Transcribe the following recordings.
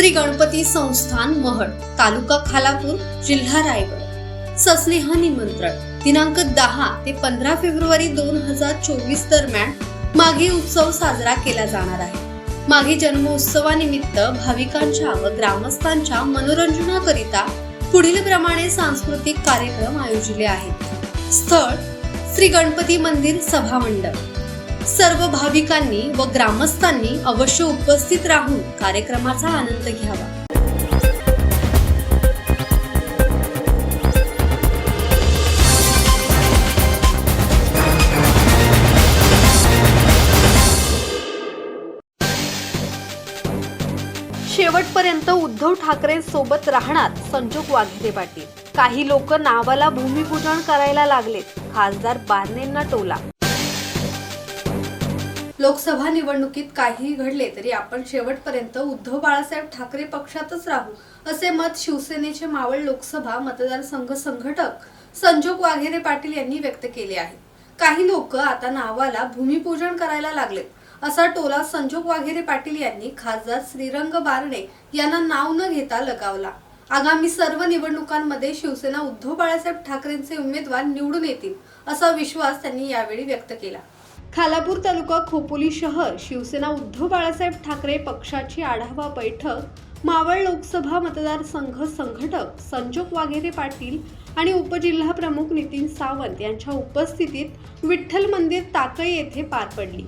श्री गणपती संस्थान महड तालुका खालापूर जिल्हा रायगड. सस्नेह निमंत्रण दिनांक दहा ते पंधरा फेब्रुवारी दोन हजार चोवीस दरम्यान माघी उत्सव साजरा केला जाणार आहे. माघी जन्मोत्सवानिमित्त भाविकांच्या व ग्रामस्थांच्या मनोरंजनाकरिता पुढील प्रमाणे सांस्कृतिक कार्यक्रम आयोजिले आहेत. स्थळ श्री गणपती मंदिर सभामंडप. सर्व भाविकांनी व ग्रामस्थांनी अवश्य उपस्थित राहून कार्यक्रमाचा आनंद घ्यावा. शेवटपर्यंत उद्धव ठाकरे सोबत राहणार संजोग वाघेरे पाटील. काही लोक नावाला भूमिपूजन करायला लागलेत. खासदार बारणेंना टोला. लोकसभा निवडणुकीत काहीही घडले तरी आपण शेवटपर्यंत उद्धव बाळासाहेब ठाकरे पक्षातच राहू असे मत शिवसेनेचे मावळ लोकसभा मतदारसंघ संघटक संजोग वाघेरे पाटील यांनी व्यक्त केले आहे. काही लोक आता नावाला भूमिपूजन करायला लागलेत असा टोला संजोग वाघेरे पाटील यांनी खासदार श्रीरंग बारणे यांना नाव न घेता लगावला. आगामी सर्व निवडणुकांमध्ये शिवसेना उद्धव बाळासाहेब ठाकरेंचे उमेदवार निवडून येतील असा विश्वास त्यांनी यावेळी व्यक्त केला. खालापूर तालुका खोपोली शहर शिवसेना उद्धव बाळासाहेब ठाकरे पक्षाची आढावा बैठक मावळ लोकसभा मतदारसंघ संघटक संजोग वाघेरे पाटील आणि उपजिल्हा प्रमुख नितीन सावंत यांच्या उपस्थितीत विठ्ठल मंदिर ताकळी येथे पार पडली.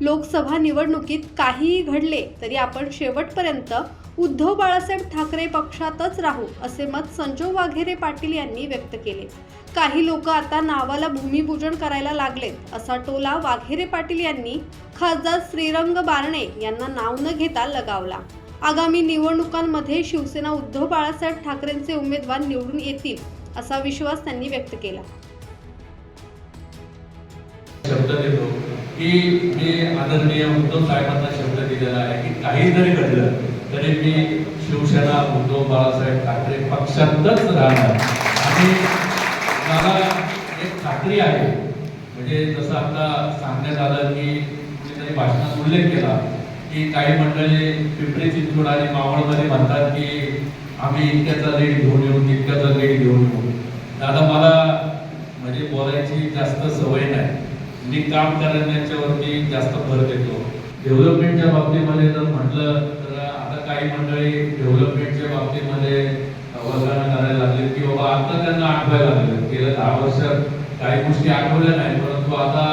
लोकसभा निवडणुकीत काहीही घडले तरी आपण शेवटपर्यंत उद्धव बाळासाहेब ठाकरे पक्षातच राहू असे मत संजोग वाघेरे पाटील यांनी व्यक्त केले. काही लोक आता नावाला भूमिपूजन करायला लागलेत असा टोला वाघेरे पाटील यांनी खासदार श्रीरंग बारणे यांना नाव न घेता लगावला. आगामी निवडणुकांमध्ये शिवसेना उद्धव बाळासाहेब ठाकरेंचे उमेदवार निवडून येतील असा विश्वास त्यांनी व्यक्त केला. शब्द देतो की मी आदरणीय उद्धव साहेबांना शब्द दिलेला आहे की काही जरी घडलं तरी मी शिवसेना उद्धव बाळासाहेब ठाकरे पक्षातच राहणार. आणि मला एक खात्री आहे म्हणजे जसं आता सांगण्यात आलं की मी तरी भाषणात उल्लेख केला की काही मंडळी पिंपरी चिंचवड आणि मावळमध्ये म्हणतात की आम्ही इतक्याचा रेट घेऊन येऊ तितक्याचा रेट घेऊन येऊ. दादा मला म्हणजे बोलायची जास्त सवय नाही. मी काम करण्याच्यावरती जास्त भर देतो. डेव्हलपमेंटच्या बाबतीमध्ये जर म्हटलं काही मंडळी डेव्हलपमेंटच्या बाबतीमध्ये वजाना करायला लागले की बाबा आता त्यांना आठवायला लागले गेल्या दहा वर्ष काही गोष्टी आठवल्या नाही परंतु आता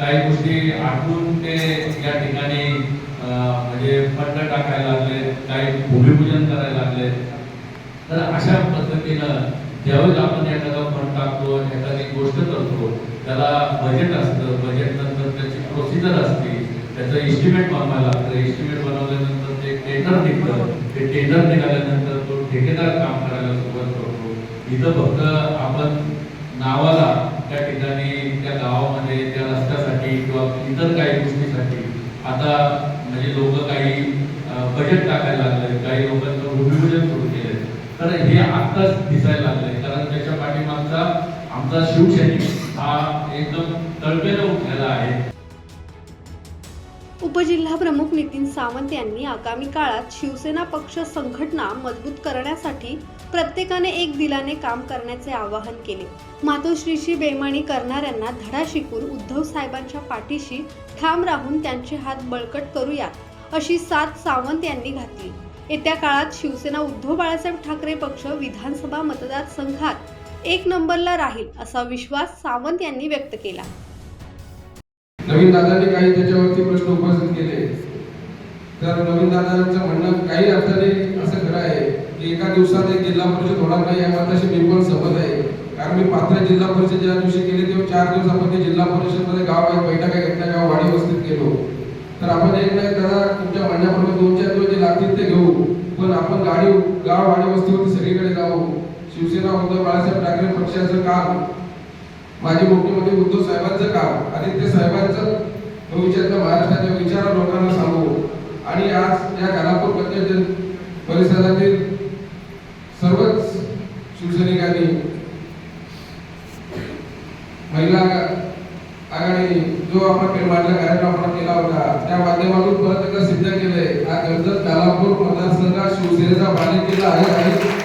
काही गोष्टी आठवून ते या ठिकाणी म्हणजे फंड टाकायला लागले काही भूमिपूजन करायला लागले तर अशा पद्धतीनं ज्यावेळेस आपण एखादा फंड टाकतो एखादी गोष्ट करतो त्याला बजेट असतं. बजेट नंतर त्याची प्रोसिजर असते. त्याचं एस्टिमेट बनवायला लागतं. एस्टिमेट बनवल्यानंतर ते टेंडर निघतं. ते टेंडर निघाल्यानंतर तो ठेकेदार काम करायला सुरुवात करतो. इथं फक्त आपण नावाला त्या ठिकाणी त्या गावामध्ये त्या रस्त्यासाठी किंवा इतर काही गोष्टीसाठी आता म्हणजे लोक काही बजेट टाकायला लागले काही लोकांचं भूमिपूजन सुरू केले तर हे आत्ताच दिसायला लागले कारण त्याच्या पाठीमागचा आमचा शिवसैनिक हा एकदम तळपेला उठलेला आहे. उपजिल्हा प्रमुख नितीन सावंत यांनी आगामी काळात शिवसेना पक्ष संघटना मजबूत करण्यासाठी प्रत्येकाने एक दिलाने काम करण्याचे आवाहन केले. मातोश्रीची बेमानी करणाऱ्यांना धडा शिकून उद्धव साहेबांच्या पाठीशी ठाम राहून त्यांचे हात बळकट करूयात अशी साथ सावंत यांनी घातली. येत्या काळात शिवसेना उद्धव बाळासाहेब ठाकरे पक्ष विधानसभा मतदारसंघात एक नंबरला राहील असा विश्वास सावंत यांनी व्यक्त केला. नवीन दादांनी काही त्याच्यावरती प्रश्न उपस्थित केले. तर नवीन दादांचं म्हणणं काही अर्थाने असं खरं आहे की एका दिवसात एक जिल्हा परिषद होणार नाही या मताशी मी पण सहमत आहे. कारण मी पात्र जिल्हा परिषद ज्या दिवशी केली तेव्हा चार दिवसामध्ये जिल्हा परिषदमध्ये गाव आहे बैठका घेतल्या गाव वाडी वस्तीत गेलो. तर आपण एक नाही दादा तुमच्या म्हणण्याप्रमाणे दोन चार दिवस जे लागतील ते घेऊ. पण आपण गाडी गाव वाडी वस्तीवरती सगळीकडे जाऊ. शिवसेना उद्धव बाळासाहेब ठाकरे पक्षाचं काम. माजी मुख्यमंत्री उद्धव साहेबांचं काम आणि ते साहेबांचं भविष्यातल्या महाराष्ट्राच्या विचार लोकांना सांगू. आणि आज या खानापूर पंचायत परिसरातील सर्वच शिवसैनिकांनी महिला आघाडी जो आपण निर्माणला कार्यक्रम आपण केला होता त्या माध्यमातून परत एकदा सिद्ध केलंय. हा कर्जत कालापूर मतदारसंघात शिवसेनेचा बालेकिल्ला आहे.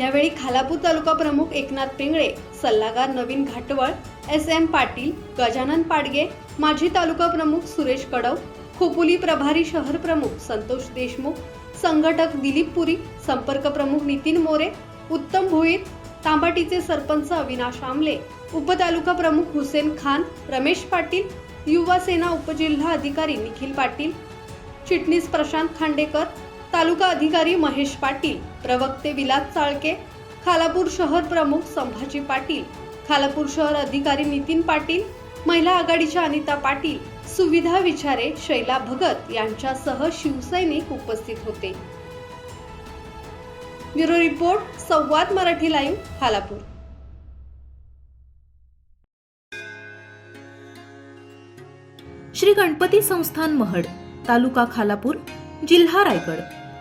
यावेळी खालापूर तालुका प्रमुख एकनाथ पिंगळे सल्लागार नवीन घाटवळ एस एम पाटील गजानन पाडगे माजी तालुका प्रमुख सुरेश कडव खोपोली प्रभारी शहर प्रमुख संतोष देशमुख संघटक दिलीप पुरी संपर्क प्रमुख नितीन मोरे उत्तम भोईर तांबाटीचे सरपंच अविनाश आमले उपतालुका प्रमुख हुसेन खान रमेश पाटील युवा सेना उपजिल्हा अधिकारी निखिल पाटील चिटणीस प्रशांत खांडेकर तालुका अधिकारी महेश पाटील प्रवक्ते विलास चाळके खालापूर शहर प्रमुख संभाजी पाटील खालापूर शहर अधिकारी नितीन पाटील महिला आघाडीच्या अनिता पाटील सुविधा विचारे शैला भगत यांच्यासह शिवसैनिक उपस्थित होते. Bureau report Samvad Marathi live Khalapur. Shri Ganpati संस्थान महड तालुका खालापूर जिल्हा रायगड.